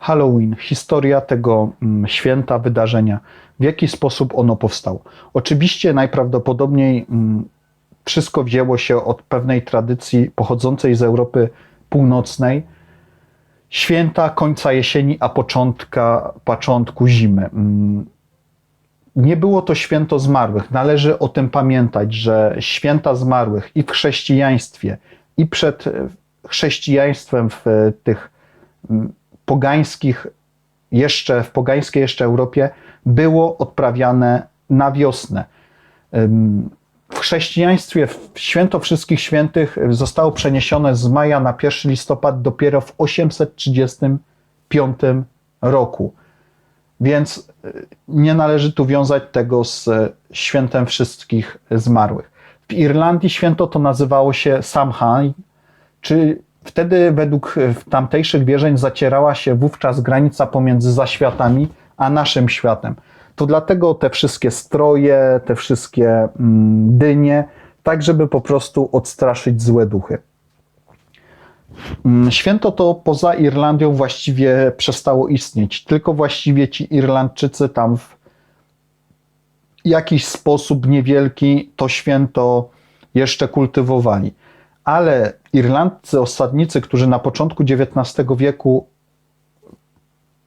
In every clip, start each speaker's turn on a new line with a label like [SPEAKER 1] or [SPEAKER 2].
[SPEAKER 1] Halloween, historia tego mm, święta, wydarzenia, w jaki sposób ono powstało. Oczywiście najprawdopodobniej mm, wszystko wzięło się od pewnej tradycji pochodzącej z Europy Północnej, święta końca jesieni, a początka, początku zimy. Mm, Nie było to święto zmarłych. Należy o tym pamiętać, że święta zmarłych i w chrześcijaństwie, i przed e, chrześcijaństwem w e, tych pogańskich, jeszcze w pogańskiej jeszcze Europie, było odprawiane na wiosnę. W chrześcijaństwie w święto wszystkich świętych zostało przeniesione z maja na 1 listopad dopiero w 835 roku. Więc y, nie należy tu wiązać tego z y, świętem wszystkich zmarłych. W Irlandii święto to nazywało się Samhain, czy wtedy według y, tamtejszych wierzeń zacierała się wówczas granica pomiędzy zaświatami a naszym światem. To dlatego te wszystkie stroje, te wszystkie mm, dynie, tak żeby po prostu odstraszyć złe duchy. Mm, Święto to poza Irlandią właściwie przestało istnieć. Tylko właściwie ci Irlandczycy tam w jakiś sposób niewielki to święto jeszcze kultywowali. Ale Irlandcy osadnicy, którzy na początku XIX wieku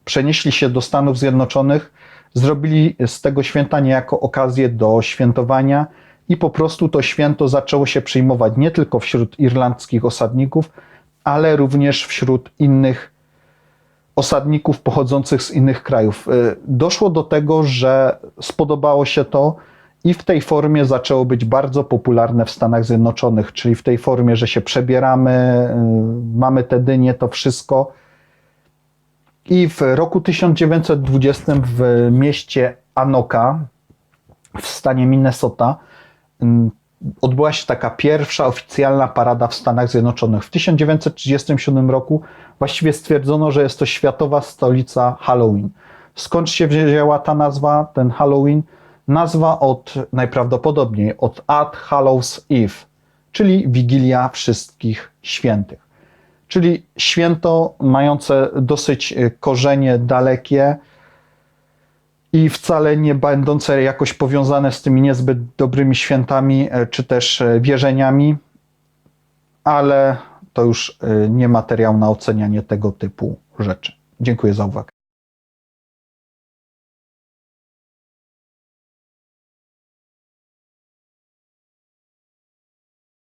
[SPEAKER 1] przenieśli się do Stanów Zjednoczonych, zrobili z tego święta niejako okazję do świętowania i po prostu to święto zaczęło się przyjmować nie tylko wśród irlandzkich osadników, ale również wśród innych osadników pochodzących z innych krajów. Y, Doszło do tego, że spodobało się to i w tej formie zaczęło być bardzo popularne w Stanach Zjednoczonych, czyli w tej formie, że się przebieramy, y, mamy te dynie, to wszystko. I w roku 1920 w mieście Anoka w stanie Minnesota ym, odbyła się taka pierwsza oficjalna parada w Stanach Zjednoczonych. W 1937 roku właściwie stwierdzono, że jest to światowa stolica Halloween. Skąd się wzięła ta nazwa, ten Halloween? Nazwa od najprawdopodobniej od All Hallows Eve, czyli Wigilia Wszystkich Świętych. Czyli święto mające dosyć e, korzenie dalekie i wcale nie będące jakoś powiązane z tymi niezbyt dobrymi świętami e, czy też e, wierzeniami, ale to już nie materiał na ocenianie tego typu rzeczy. Dziękuję za uwagę.